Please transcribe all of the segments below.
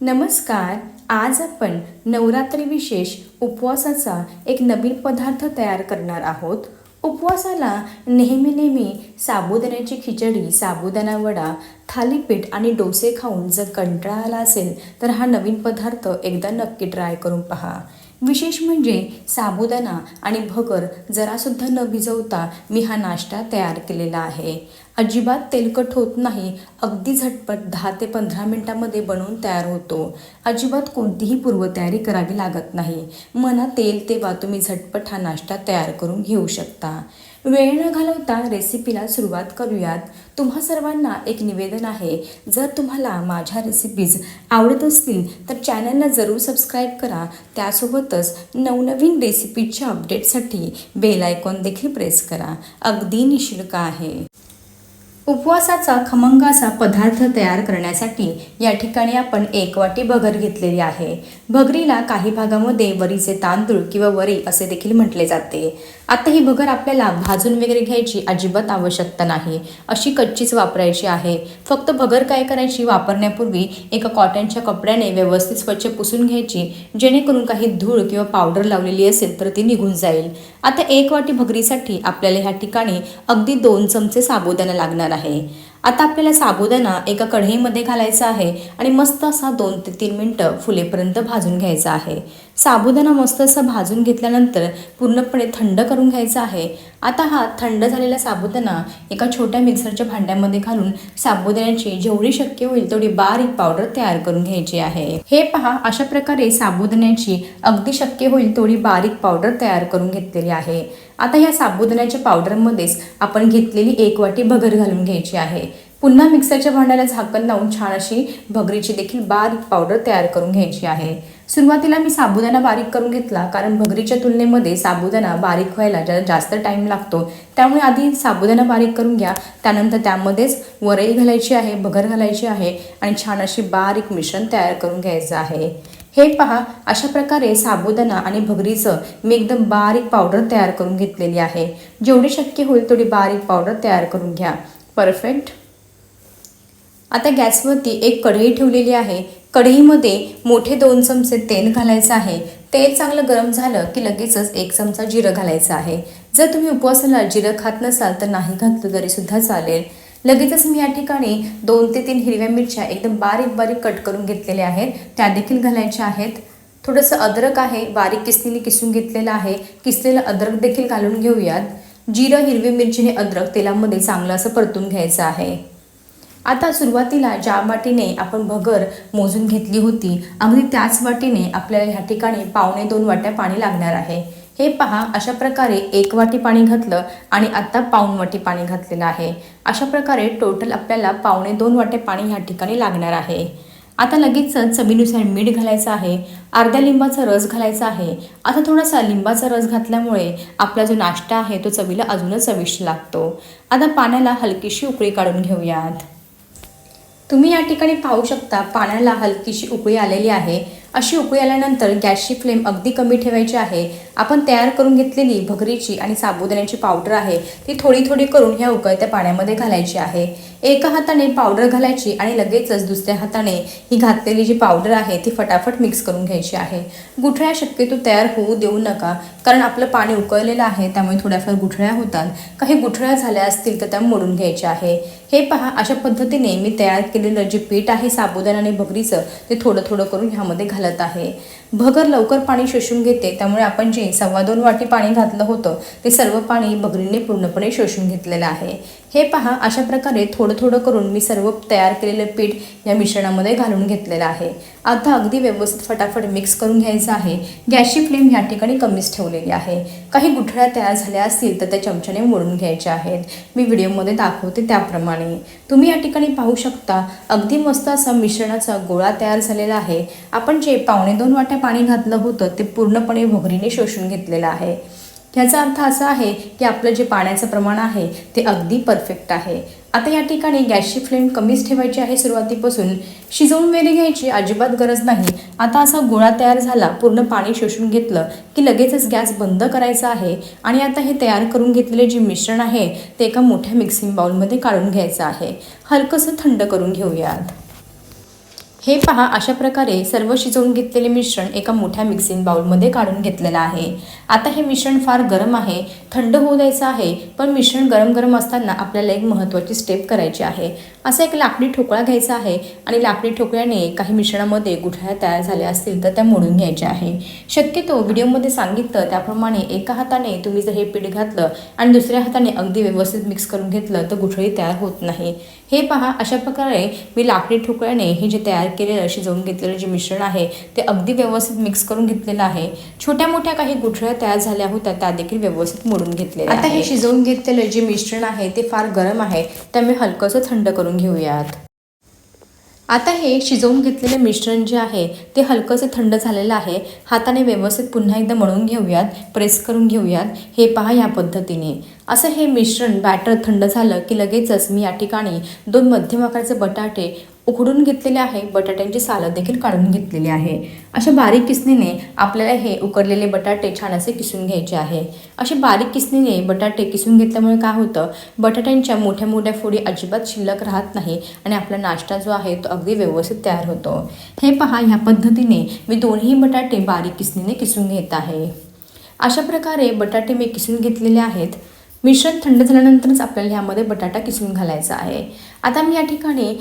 नमस्कार आज आपण नवरात्री विशेष उपवासाचा एक नवीन पदार्थ तयार करणार आहोत. उपवासाला नेहमी नेहमी साबुदाण्याची खिचडी साबुदाणा वडा थालीपीठ आणि डोसे खाऊन जर कंटाळा आला असेल तर हा नवीन पदार्थ एकदा नक्की ट्राय करून पहा. विशेष म्हणजे साबुदाणा आणि भगर जरासुद्धा न भिजवता मी हा नाश्ता तयार केलेला आहे. अजिबात तेलकट होत नाही. अगदी झटपट दहा ते पंधरा मिनटामध्ये बनवून तयार होतो. अजिबात कोणतीही पूर्वतयारी करावी लागत नाही. मनात तेल तेव्हा तुम्ही झटपट हा नाश्ता तयार करून घेऊ शकता. वेळ न घालवता रेसिपीला सुरुवात करूयात. तुम्हा सर्वांना एक निवेदन आहे. जर तुम्हाला माझ्या रेसिपीज आवडत असतील तर चॅनलला जरूर सबस्क्राईब करा. त्यासोबतच नवनवीन रेसिपीच्या अपडेटसाठी बेल आयकॉन देखील प्रेस करा. अगदी निशुल्क आहे. उपवासाचा खमंग असा पदार्थ तयार करण्यासाठी या ठिकाणी आपण एक वाटी भगर घेतलेली आहे. भगरीला काही भागामध्ये वरीचे तांदूळ किंवा वरी असे देखील म्हटले जाते. आता ही भगर आपल्याला भाजून वगैरे घ्यायची अजिबात आवश्यकता नाही. अशी कच्चीच वापरायची आहे. फक्त भगर काय करायची? वापरण्यापूर्वी एका कॉटनच्या कपड्याने व्यवस्थित स्वच्छ पुसून घ्यायची. जेणेकरून काही धूळ किंवा पावडर लावलेली असेल तर ती निघून जाईल. आता एक वाटी भगरीसाठी आपल्याला ह्या ठिकाणी अगदी दोन चमचे साबुदाणा लागणार आहे. आता आपल्याला साबुदाणा एका कढईमध्ये घालायचा आहे आणि मस्त असा दोन ते तीन मिनटं फुलेपर्यंत भाजून घ्यायचा आहे. साबुदाणा मस्त असा भाजून घेतल्यानंतर पूर्णपणे थंड करून घ्यायचा आहे. आता हा थंड झालेला साबुदाणा एका छोट्या मिक्सरच्या भांड्यामध्ये घालून साबुदाण्याची जेवढी शक्य होईल तेवढी बारीक पावडर तयार करून घ्यायची आहे. हे पहा अशा प्रकारे साबुदाण्याची अगदी शक्य होईल तेवढी बारीक पावडर तयार करून घेतलेली आहे. आता या साबुदाण्याच्या पावडरमध्येच आपण घेतलेली एक वाटी भगर घालून घ्यायची आहे. पुन्हा मिक्सरच्या भांड्याला झाकण लावून छान अशी भगरीची देखील बारीक पावडर तयार करून घ्यायची आहे. सुरुवातीला मी साबुदाणा बारीक करून घेतला कारण भगरीच्या तुलनेमध्ये साबुदाणा बारीक व्हायला जा जास्त टाईम लागतो. त्यामुळे आधी साबुदाणा बारीक करून घ्या. त्यानंतर त्यामध्येच वरई घालायची आहे भगर घालायची आहे आणि छान अशी बारीक मिश्रण तयार करून घ्यायचं आहे. हे पहा अशा प्रकारे साबुदाणा आणि भगरीचं मी एकदम बारीक पावडर तयार करून घेतलेली आहे. जेवढी शक्य होईल तेवढी बारीक पावडर तयार करून घ्या. परफेक्ट आता गॅसवरती एक कढई ठेवलेली आहे. कढईमध्ये मोठे दोन चमचे तेल घालायचं आहे. तेल चांगलं गरम झालं की लगेचच एक चमचा जिरं घालायचं आहे. जर तुम्ही उपवासाला जिरं खात नसाल तर नाही घातलं तरीसुद्धा चालेल. लगेचच मी या ठिकाणी दोन ते तीन हिरव्या मिरच्या एकदम बारीक बारीक कट करून घेतलेल्या आहेत. त्या देखील घालायच्या आहेत. थोडंसं अद्रक आहे बारीक किसणीने किसून घेतलेलं आहे. किसलेलं अद्रक देखील घालून घेऊयात. जिरं हिरवी मिरचीने अद्रक तेलामध्ये चांगलं असं परतून घ्यायचं आहे. आता सुरुवातीला ज्या वाटीने आपण भगर मोजून घेतली होती अगदी त्याच वाटीने आपल्याला ह्या ठिकाणी पावणे दोन वाट्या पाणी लागणार आहे. हे पहा अशा प्रकारे एक वाटी पाणी घातलं आणि आत्ता पाऊण वाटी पाणी घातलेलं आहे. अशा प्रकारे टोटल आपल्याला पावणे दोन वाटे पाणी ह्या ठिकाणी लागणार आहे. आता लगेचच चवीनुसार मीठ घालायचं आहे अर्ध्या लिंबाचा रस घालायचा आहे. आता थोडासा लिंबाचा रस घातल्यामुळे आपला जो नाश्ता आहे तो चवीला अजूनच चविष्ट लागतो. आता पाण्याला हलकीशी उकळी काढून घेऊयात. तुम्ही या ठिकाणी पाहू शकता पाण्याला हलकीशी उकळी आलेली आहे. अशी उकळी आल्यानंतर गॅसची फ्लेम अगदी कमी ठेवायची आहे. आपण तयार करून घेतलेली भगरीची आणि साबुदाण्याची पावडर आहे ती थोडी थोडी करून ह्या उकळत्या पाण्यामध्ये घालायची आहे. एका हाताने पावडर घालायची आणि लगेचच दुसऱ्या हाताने ही घातलेली जी पावडर आहे ती फटाफट मिक्स करून घ्यायची आहे. गुठळ्या शक्यतो तयार होऊ देऊ नका कारण आपलं पाणी उकळलेलं आहे त्यामुळे थोड्याफार गुठळ्या होतात. काही गुठळ्या झाल्या असतील तर त्या मोडून घ्यायच्या आहे. हे पहा अशा पद्धतीने मी तयार केलेलं जे पीठ आहे साबुदाणा आणि भगरीचं ते थोडं थोडं करून ह्यामध्ये घाला घालत आहे. भगर लवकर पाणी शोषून घेते त्यामुळे आपण जे सव्वा दोन वाटी पाणी घातलं होतं ते सर्व पाणी भगरीने पूर्णपणे शोषून घेतलेलं आहे. हे पहा अशा प्रकारे थोडं थोडं करून मी सर्व तयार केलेलं पीठ या मिश्रणामध्ये घालून घेतलेलं आहे. आता अगदी व्यवस्थित फटाफट मिक्स करून घ्यायचं आहे. गॅसची फ्लेम या ठिकाणी कमीच ठेवलेली आहे. काही गुठळ्या तयार झाल्या असतील तर त्या चमच्याने मोडून घ्यायच्या आहेत. मी व्हिडिओमध्ये दाखवते त्याप्रमाणे. तुम्ही या ठिकाणी पाहू शकता अगदी मस्त असा मिश्रणाचा गोळा तयार झालेला आहे. आपण जे पावणे दोन वाट्या पाणी घातलं होतं ते पूर्णपणे भोगरीने शोषून घेतलेलं आहे. ह्याचा अर्थ असा आहे की आपलं जे पाण्याचं प्रमाण आहे ते अगदी परफेक्ट आहे. आता या ठिकाणी गॅसची फ्लेम कमीच ठेवायची आहे सुरुवातीपासून. शिजवून वेली घ्यायची अजिबात गरज नाही. आता असा गोळा तयार झाला पूर्ण पाणी शोषून घेतलं की लगेचच गॅस बंद करायचा आहे. आणि आता हे तयार करून घेतलेले जे मिश्रण आहे ते एका मोठ्या मिक्सिंग बाउलमध्ये काढून घ्यायचं आहे. हलकंसं थंड करून घेऊयात. हे पहा अशा प्रकारे सर्व शिजवून घेतलेले मिश्रण एका मोठ्या मिक्सिंग बाउलमध्ये काढून घेतलेलं आहे. आता हे मिश्रण फार गरम आहे. थंड होऊ द्यायचं आहे पण मिश्रण गरम गरम असताना आपल्याला एक महत्त्वाची स्टेप करायची आहे. असा एक लाकडी ठोकळा घ्यायचा आहे आणि लाकडी ठोकळ्याने काही मिश्रणामध्ये गुठळ्या तयार झाल्या असतील तर त्या मोडून घ्यायच्या आहे. शक्यतो व्हिडिओमध्ये सांगितलं त्याप्रमाणे एका हाताने तुम्ही जर हे पीठ घातलं आणि दुसऱ्या हाताने अगदी व्यवस्थित मिक्स करून घेतलं तर गुठळी तयार होत नाही. हे पहा अशा प्रकारे मी लाकडी ठोकळ्याने हे जे तयार केलेलं शिजवून घेतलेलं जे मिश्रण आहे ते अगदी व्यवस्थित मिक्स करून घेतलेलं आहे. छोट्या मोठ्या काही गुठळ्या तयार झाल्या होत्या त्या देखील व्यवस्थित मोडून घेतले आता हे शिजवून घेतलेलं जे मिश्रण आहे ते फार गरम आहे त्यामुळे हलकंसं थंड करून घेऊयात. आता हे शिजवून घेतलेले मिश्रण जे आहे ते हलकंसं थंड झालेलं आहे. हाताने व्यवस्थित पुन्हा एकदा मळून घेऊयात प्रेस करून घेऊयात. हे पहा या पद्धतीने. असं हे मिश्रण बॅटर थंड झालं की लगेचच मी या ठिकाणी दोन मध्यम आकाराचे बटाटे उकडून घेतलेले आहे बटाट्यांची सालं देखील काढून घेतलेली आहे. अशा बारीक किसणीने आपल्याला हे उकडलेले बटाटे छान असे किसून घ्यायचे आहे. असे बारीक किसणीने बटाटे किसून घेतल्यामुळे काय होतं? बटाट्यांच्या मोठ्या मोठ्या फोडी अजिबात शिल्लक राहत नाही आणि आपला नाश्ता जो आहे तो अगदी व्यवस्थित तयार होतो. हे पहा ह्या पद्धतीने मी दोन्ही बटाटे बारीक किसणीने किसून घेत आहे. अशा प्रकारे बटाटे मी किसून घेतलेले आहेत. मिश्रण थंड झाल्यानंतरच आपल्याला ह्यामध्ये बटाटा किसून घालायचा आहे. आता मी या ठिकाणी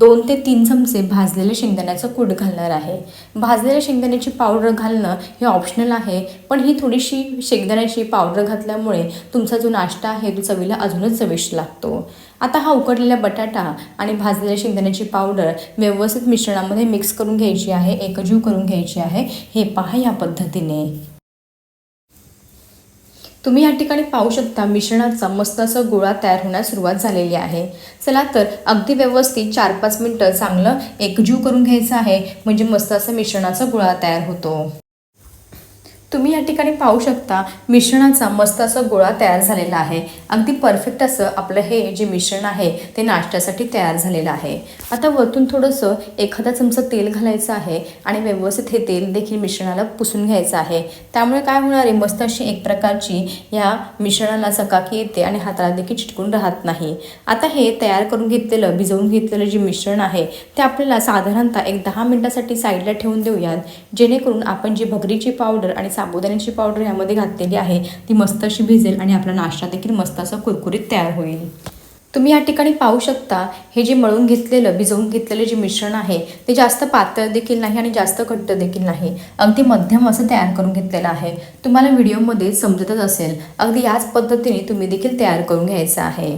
दोन ते तीन चमचे भाजलेले शेंगदाण्याचं कूट घालणार आहे. भाजलेल्या शेंगदाण्याची पावडर घालणं हे ऑप्शनल आहे पण ही थोडीशी शेंगदाण्याची पावडर घातल्यामुळे तुमचा जो नाश्ता आहे तो चवीला अजूनच चविष्ट लागतो. आता हा उकडलेला बटाटा आणि भाजलेल्या शेंगदाण्याची पावडर व्यवस्थित मिश्रणामध्ये मिक्स करून घ्यायची आहे एकजीव करून घ्यायची आहे हे पहा या पद्धतीने. तुम्ही या ठिकाणी पाहू शकता मिश्रणाचा मस्त असा गोळा तयार होण्यास सुरुवात झालेली आहे. चला तर अगदी व्यवस्थित चार पाच मिनटं चांगलं एकजीव करून घ्यायचं आहे. म्हणजे मस्त असं मिश्रणाचा गोळा तयार होतो. तुम्ही या ठिकाणी पाहू शकता मिश्रणाचा मस्त असा गोळा तयार झालेला आहे. अगदी परफेक्ट असं आपलं हे जे मिश्रण आहे ते नाश्त्यासाठी तयार झालेलं आहे. आता वरतून थोडंसं एखादा चमचा तेल घालायचं आहे आणि व्यवस्थित हे तेल देखील मिश्रणाला पुसून घ्यायचं आहे. त्यामुळे काय होणार आहे मस्त अशी एक प्रकारची या मिश्रणाला चकाकी येते आणि हाताला देखील चिटकून राहत नाही. आता हे तयार करून घेतलेलं भिजवून घेतलेलं जे मिश्रण आहे ते आपल्याला साधारणतः एक दहा मिनटासाठी साईडला ठेवून देऊयात. जेणेकरून आपण जी भगरीची पावडर आणि साबुदाण्याची पावडर यामध्ये घातलेली आहे. ती मस्त अशी भिजेल आणि आपला नाश्ता देखील मस्त असा कुरकुरीत तयार होईल. तुम्ही या ठिकाणी पाहू शकता हे जे मळून घेतलेलं भिजवून घेतलेलं जे मिश्रण आहे ते जास्त पातळ देखील नाही आणि जास्त घट्ट देखील नाही. अगदी मध्यम असं तयार करून घेतलेलं आहे. तुम्हाला व्हिडिओमध्ये समजतच असेल. अगदी याच पद्धतीने तुम्ही देखील तयार करून घ्यायचं आहे.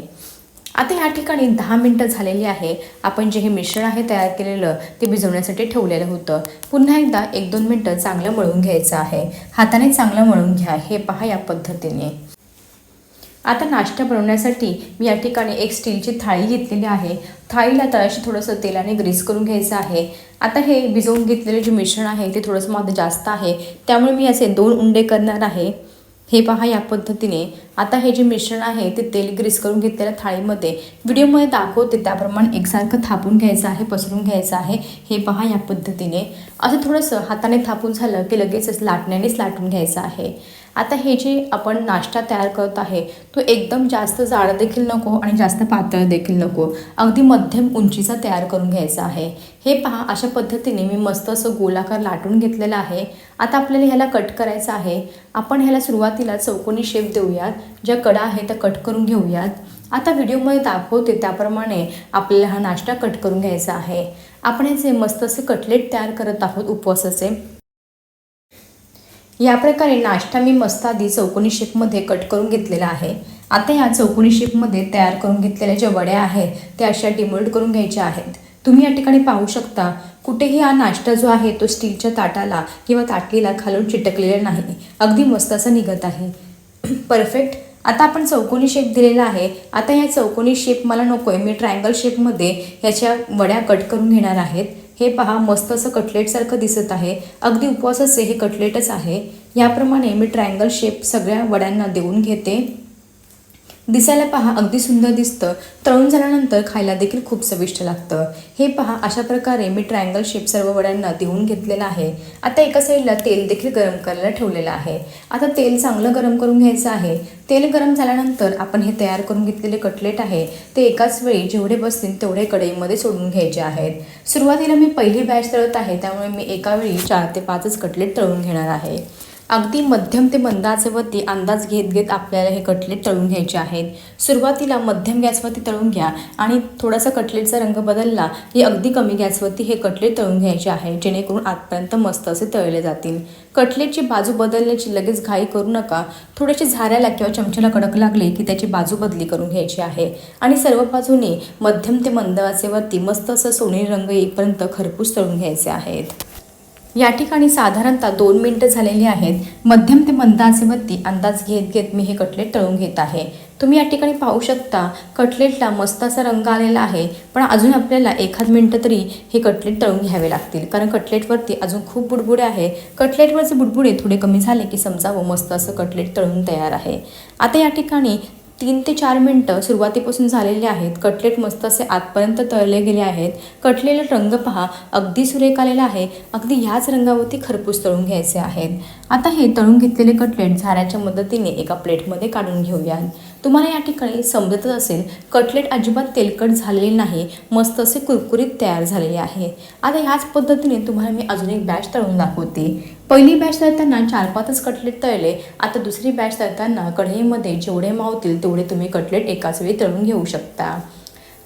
आता या ठिकाणी दहा मिनटं झालेली आहे. आपण जे हे मिश्रण आहे तयार केलेलं ते भिजवण्यासाठी ठेवलेलं होतं. पुन्हा एकदा एक दोन मिनटं चांगलं मळून घ्यायचं आहे. हाताने चांगलं मळून घ्या. हे पहा या पद्धतीने. आता नाश्ता बनवण्यासाठी मी या ठिकाणी एक स्टीलची थाळी घेतलेली आहे. थाळीला तळाशी थोडंसं तेलाने ग्रीस करून घ्यायचं आहे. आता हे भिजवून घेतलेले जे मिश्रण आहे ते थोडंसं माझं जास्त आहे. त्यामुळे मी असे दोन उंडे करणार आहे. हे पहा या पद्धतीने. आता हे जे मिश्रण आहे ते तेल ग्रीस करून घेतलेल्या थाळीमध्ये व्हिडिओमध्ये दाखवते. त्याप्रमाणे एकसारखं थापून घ्यायचं आहे पसरून घ्यायचं आहे. हे पहा या पद्धतीने. असं थोडंसं हाताने थापून झालं की लगेचच लाटण्यानेच लाटून घ्यायचं आहे. आता हे जे आपण नाश्ता तयार करत आहे तो एकदम जास्त जाड देखील नको आणि जास्त पातळ देखील नको. अगदी मध्यम उंचीचा तयार करून घ्यायचा आहे. हे पहा अशा पद्धतीने मी मस्त असं गोलाकार लाटून घेतलेलं आहे. आता आपल्याला ह्याला कट करायचं आहे. आपण ह्याला सुरुवातीला चौकोनी शेप देऊयात. ज्या कडा आहेत त्या कट करून घेऊयात. आता व्हिडिओमध्ये दाखवते त्याप्रमाणे आपल्याला हा नाश्ता कट करून घ्यायचा आहे. आपण याचे मस्त असे कटलेट तयार करत आहोत उपवासाचे. या प्रकारे नाश्ता मी मस्त आधी चौकोनी शेपमध्ये कट करून घेतलेला आहे. आता या चौकोनी शेपमध्ये तयार करून घेतलेल्या ज्या वड्या आहेत त्या अशा डिमोल्ड करून घ्यायच्या आहेत. तुम्ही या ठिकाणी पाहू शकता कुठेही हा नाश्ता जो आहे तो स्टीलच्या ताटाला किंवा ताटलीला खालून चिटकलेला नाही. अगदी मस्त असं निघत आहे. परफेक्ट आता आपण चौकोनी शेप दिलेला आहे. आता ह्या चौकोनी शेप मला नको आहे मी ट्रायंगल शेपमध्ये ह्याच्या वड्या कट करून घेणार आहेत. हे पहा मस्त असं कटलेटसारखं दिसत आहे. अगदी उपवासाचे हे कटलेटच आहे. याप्रमाणे मी ट्रायंगल शेप सगळ्या वड्यांना देऊन घेते. दिसायला पहा अगदी सुंदर दिसतं. तळून झाल्यानंतर खायला देखील खूप चविष्ट लागतं. हे पहा अशा प्रकारे मी ट्रायंगल शेप सर्व वड्यांना देऊन घेतलेला आहे. आता एका साईडला तेल देखील गरम करायला ठेवलेलं आहे. आता तेल चांगलं गरम करून घ्यायचं आहे. तेल गरम झाल्यानंतर आपण हे तयार करून घेतलेले कटलेट आहे. ते एकाच वेळी जेवढे बसतील तेवढे कढईमध्ये सोडून घ्यायचे आहेत. सुरुवातीला मी पहिली बॅच तळत आहे. त्यामुळे मी एका वेळी चार ते पाचच कटलेट तळून घेणार आहे. अगदी मध्यम ते मंद आचेवरती अंदाज घेत घेत आपल्याला हे कटलेट तळून घ्यायचे आहेत. सुरुवातीला मध्यम गॅसवरती तळून घ्या आणि थोडासा कटलेटचा रंग बदलला की अगदी कमी गॅसवरती हे कटलेट तळून घ्यायचे आहे जेणेकरून आतपर्यंत मस्त असे तळले जातील. कटलेटची बाजू बदलण्याची लगेच घाई करू नका. थोडेसे झाऱ्याला किंवा चमच्याला कडक लागले की त्याची बाजू बदली करून घ्यायची आहे. आणि सर्व बाजूने मध्यम ते मंद आचेवरती मस्त असं सोनेरी रंग येईपर्यंत खरपूस तळून घ्यायचे आहेत. या ठिकाणी साधारणतः दोन मिनटं झालेली आहेत. मध्यम ते मंद आचेवरती अंदाज घेत घेत मी हे कटलेट तळून घेत आहे. तुम्ही या ठिकाणी पाहू शकता कटलेटला मस्त असा रंग आलेला आहे पण अजून आपल्याला एखाद मिनटं तरी हे कटलेट तळून घ्यावे लागतील कारण कटलेटवरती अजून खूप बुडबुडे आहे. कटलेटवरचे बुडबुडे थोडे कमी झाले की समजावं मस्त असं कटलेट तळून तयार आहे. आता या ठिकाणी तीन ते चार मिनटं सुरुवातीपासून झालेले आहेत. कटलेट मस्त असे आतपर्यंत तळले गेले आहेत. कटलेला रंग पहा अगदी सुरेख आलेला आहे. अगदी ह्याच रंगावरती खरपूस तळून घ्यायचे आहेत. आता हे तळून घेतलेले कटलेट झाऱ्याच्या मदतीने एका प्लेटमध्ये काढून घेऊया तुम्हाला या ठिकाणी समजतच असेल कटलेट अजिबात तेलकट झालेले नाही मस्त असे कुरकुरीत तयार झालेले आहे. आता ह्याच पद्धतीने तुम्हाला मी अजून एक बॅच तळून दाखवते. पहिली बॅच तळताना चार पाचच कटलेट तळले आता दुसरी बॅच तळताना कढईमध्ये जेवढे मावतील तेवढे तुम्ही कटलेट एकाच वेळी तळून घेऊ शकता.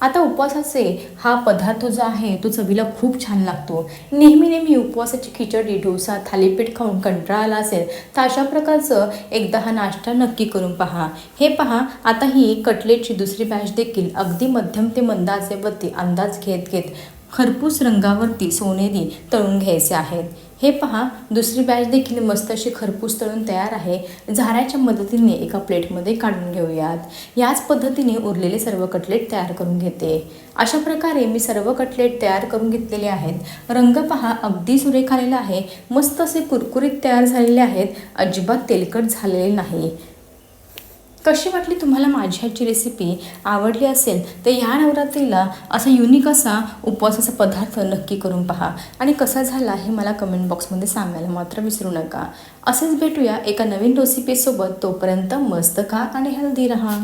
आता उपवासाचे हा पदार्थ जो आहे तो चवीला खूप छान लागतो. नेहमी नेहमी उपवासाची खिचडी डोसा थालीपीठ खाऊन कंटाळा आला असेल तर अशा प्रकारचं एकदा हा नाश्ता नक्की करून पहा. हे पहा आता ही कटलेटची दुसरी बॅच देखील अगदी मध्यम ते मंदाचे आचेवरती अंदाज घेत घेत खरपूस रंगावरती सोनेरी तळून घ्यायचे आहेत. हे पहा दुसरी बॅच देखील मस्त अशी खरपूस तळून तयार आहे. झाऱ्याच्या मदतीने एका प्लेटमध्ये काढून घेऊयात. याच पद्धतीने उरलेले सर्व कटलेट तयार करून घेते. अशा प्रकारे मी सर्व कटलेट तयार करून घेतलेले आहेत. रंग पहा अगदी सुरेख आलेला आहे. मस्त असे कुरकुरीत तयार झालेले आहेत. अजिबात तेलकट झालेले नाही. कशी वाटली तुम्हाला माझी ह्याची रेसिपी आवडली असेल तर ह्या नवरात्रीला असा युनिक असा उपवासाचा पदार्थ नक्की करून पहा. आणि कसा झाला हे मला कमेंट बॉक्समध्ये सांगायला मात्र विसरू नका. असेच भेटूया एका नवीन रेसिपीसोबत तोपर्यंत मस्त खा आणि हेल्दी राहा.